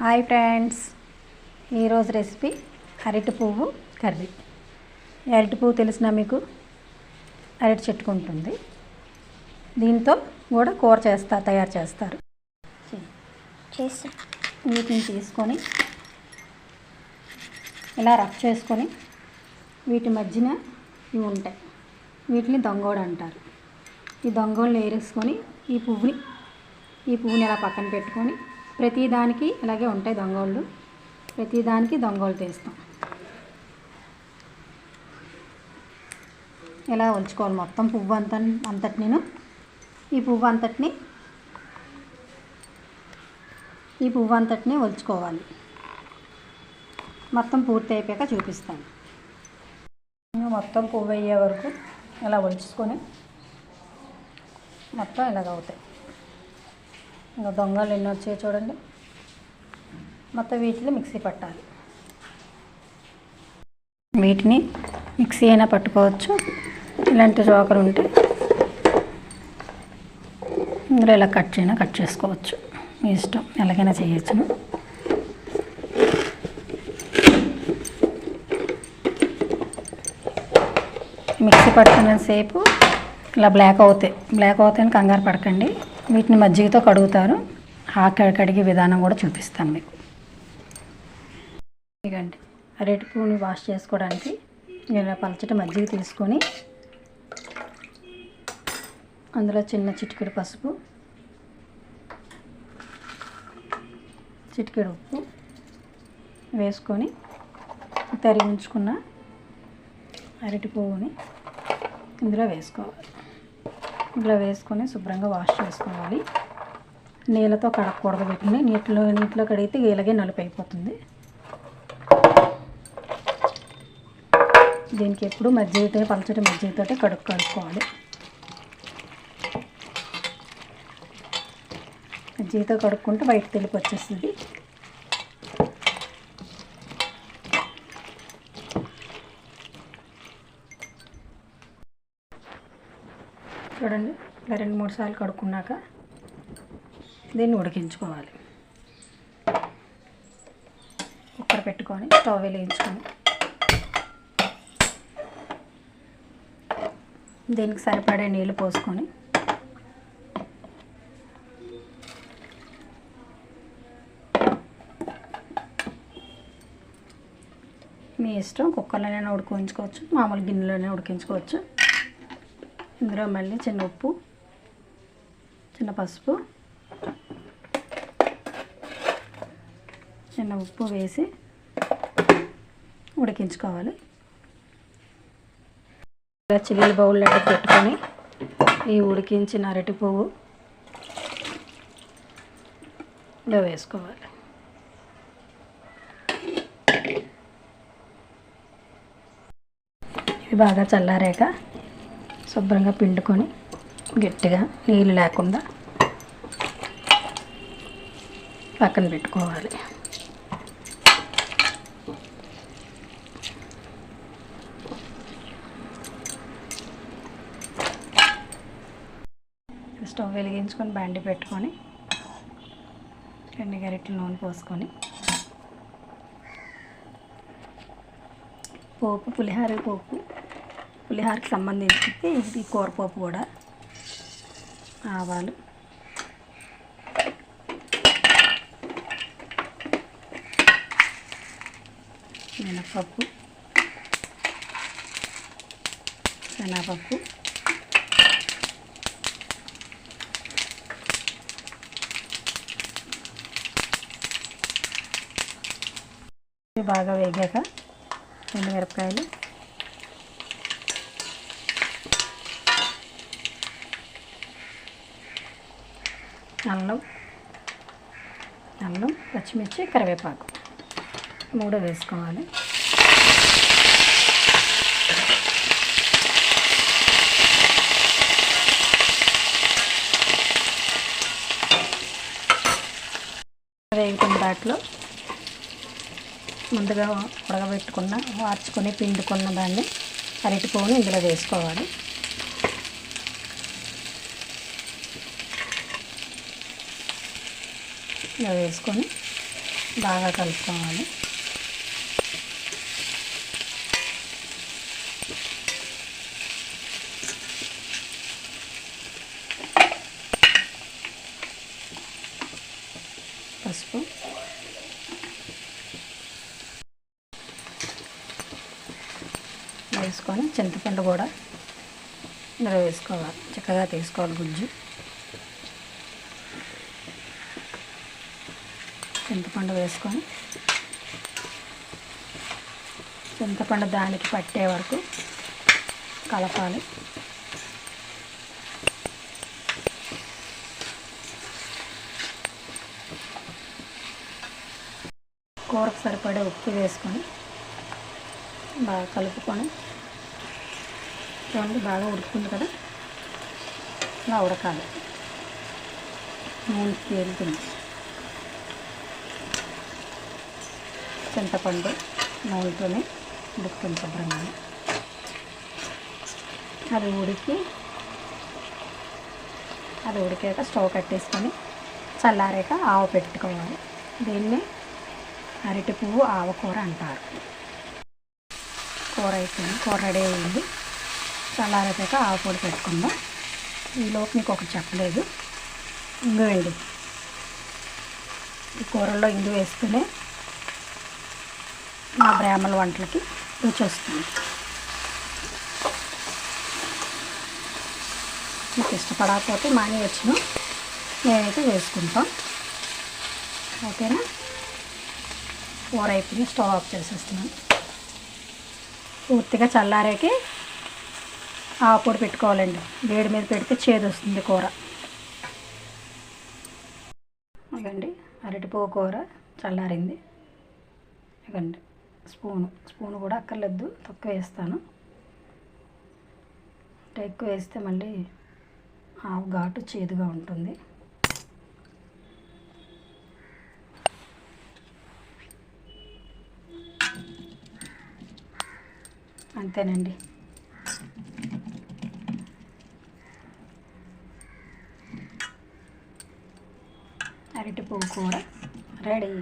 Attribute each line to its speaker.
Speaker 1: Hi friends. ఈరోజు recipe అరటి పువ్వు కర్రీ. ఈ అరటి పువ్వు తెలిసిన మీకు అరటి చెట్టుకు ఉంటుంది. దీంతో కూడా కూర చేస్తా తయారు చేస్తారు. వీటిని తీసుకొని ఇలా రఫ్ చేసుకొని వీటి మధ్యన ఇవి ఉంటాయి. వీటిని దొంగోడు అంటారు. ఈ దొంగోళ్ళు ఏరేసుకొని ఈ పువ్వుని ఈ పువ్వుని ఇలా పక్కన పెట్టుకొని ప్రతిదానికి ఇలాగే ఉంటాయి దొంగోళ్ళు. ప్రతిదానికి దొంగోళ్ళు తీస్తాం. ఇలా ఉంచుకోవాలి మొత్తం పువ్వు అంత అంతటి నేను? ఈ పువ్వు అంతటిని ఈ పువ్వు అంతటిని ఒలుచుకోవాలి. మొత్తం పూర్తి అయిపోయాక చూపిస్తాను. నేను మొత్తం పువ్వు అయ్యే వరకు ఇలా ఒలుచుకొని మొత్తం ఇలాగ అవుతాయి. ఇంకా దొంగలు ఎన్ని వచ్చాయో చూడండి. మొత్తం వీటిని మిక్సీ పట్టాలి. వీటిని మిక్సీ అయినా పట్టుకోవచ్చు. ఇలాంటి జోకర్ ఉంటే ఇందులో ఇలా కట్ చేయనా కట్ చేసుకోవచ్చు. మీ ఇష్టం ఎలాగైనా చేయొచ్చును. మిక్సీ పడుతున్నంతసేపు ఇలా బ్లాక్ అవుతాయి. బ్లాక్ అవుతాయని కంగారు పడకండి. వీటిని మజ్జిగతో కడుగుతారు. ఆ కడిగే విధానం కూడా చూపిస్తాను మీకు. ఇదిగండి. అరటి పువ్వుని వాష్ చేసుకోవడానికి నేను పలచటి మజ్జిగ తీసుకొని అందులో చిన్న చిటికెడు పసుపు చిటికెడు ఉప్పు వేసుకొని తరిగి ఉంచుకున్న అరటి పువ్వుని ఇందులో వేసుకోవాలి. ఇలా వేసుకొని శుభ్రంగా వాష్ చేసుకోవాలి. నీళ్ళతో కడగకూడదు వీటిని. నీటిలో నీటిలో కడిగితే ఇలాగే నలుపు అయిపోతుంది. దీనికి ఎప్పుడు మజ్జిగతో పలచటి మజ్జిగతో కడుక్కు కడుక్కోవాలి. మజ్జిగతో కడుక్కుంటే బయట తెలిపి వచ్చేస్తుంది. చూడండి ఇలా రెండు మూడు సార్లు కడుక్కున్నాక దీన్ని ఉడికించుకోవాలి. కుక్కర్ పెట్టుకొని స్టవ్ వెలిగించుకొని దీనికి సరిపడే నీళ్ళు పోసుకొని మీ ఇష్టం కుక్కర్లోనే ఉడికించుకోవచ్చు మామూలు గిన్నెలోనే ఉడికించుకోవచ్చు. ఇందులో మళ్ళీ చిన్న ఉప్పు చిన్న పసుపు చిన్న ఉప్పు వేసి ఉడికించుకోవాలి. ఇలా చిల్లి బౌల్ లాంటి పెట్టుకొని ఈ ఉడికించిన అరటి పువ్వు ఇలా వేసుకోవాలి. ఇది బాగా చల్లారాక శుభ్రంగా పిండుకొని గట్టిగా నీళ్ళు లేకుండా పక్కన పెట్టుకోవాలి. స్టవ్ వెలిగించుకొని బండి పెట్టుకొని రెండు గరిటెలు నూనె పోసుకొని పోపు పులిహార పోపు పులిహారకి సంబంధించింది ఈ కూరపోపు కూడా. ఆవాలు. మినపప్పు. శనగపప్పు. బాగా వేగాక రెండు అల్లం అల్లం పచ్చిమిర్చి కరివేపాకు. మూడు వేసుకోవాలి. వేగుతున్న దాంట్లో ముందుగా ఉడకబెట్టుకున్న వార్చుకొని పిండుకున్న దాన్ని అరటి ఇందులో వేసుకోవాలి. ఇలా వేసుకొని బాగా కలుపుకోవాలి. పసుపు. వేసుకొని చింతపండు కూడా ఇందులో వేసుకోవాలి. చక్కగా తీసుకోవాలి గుజ్జు. చింతపండు వేసుకొని చింతపండు దానికి పట్టే వరకు కలపాలి. కూరకు సరిపడే ఉప్పు వేసుకొని బాగా కలుపుకొని చూడండి బాగా ఉడుకుతుంది కదా? ఇలా ఉడకాలి. నూనె తేలుతుంది. చింతపండు నూనెతోనే ఉడుకుతుంది శుభ్రంగా. అది ఉడికి అది ఉడికాక స్టవ్ కట్టేసుకొని చల్లారాక ఆవు పెట్టుకోవాలి. దీన్ని అరటి పువ్వు ఆవకూర అంటారు. కూర అయిపోయింది కూర రెడీ అయింది. చల్లారాక ఆవు పొడి పెట్టుకుందాం. ఈలోపు మీకు ఒకటి చెప్పలేదు. ఇంగు వేయండి ఈ కూరల్లో ఇంగు వేస్తేనే మా బ్రాహ్మణ వంటలకి రుచి వస్తుంది. మీకు ఇష్టపడకపోతే మానేయచ్చును. నేనైతే వేసుకుంటాం. ఓకేనా? కూర అయిపోయి స్టవ్ ఆఫ్ చేసేస్తున్నాను. పూర్తిగా చల్లారాకే ఆవు పొడి పెట్టుకోవాలండి. వేడి మీద పెడితే చేదు వస్తుంది కూర. ఇదండి అరటిపో కూర చల్లారింది. ఇదండి స్పూను స్పూన్ కూడా అక్కర్లేదు తక్కువ వేస్తాను. అంటే ఎక్కువ వేస్తే మళ్ళీ ఆవు ఘాటు చేదుగా ఉంటుంది. అంతేనండి. అరటి పువ్వు కూర రెడీ.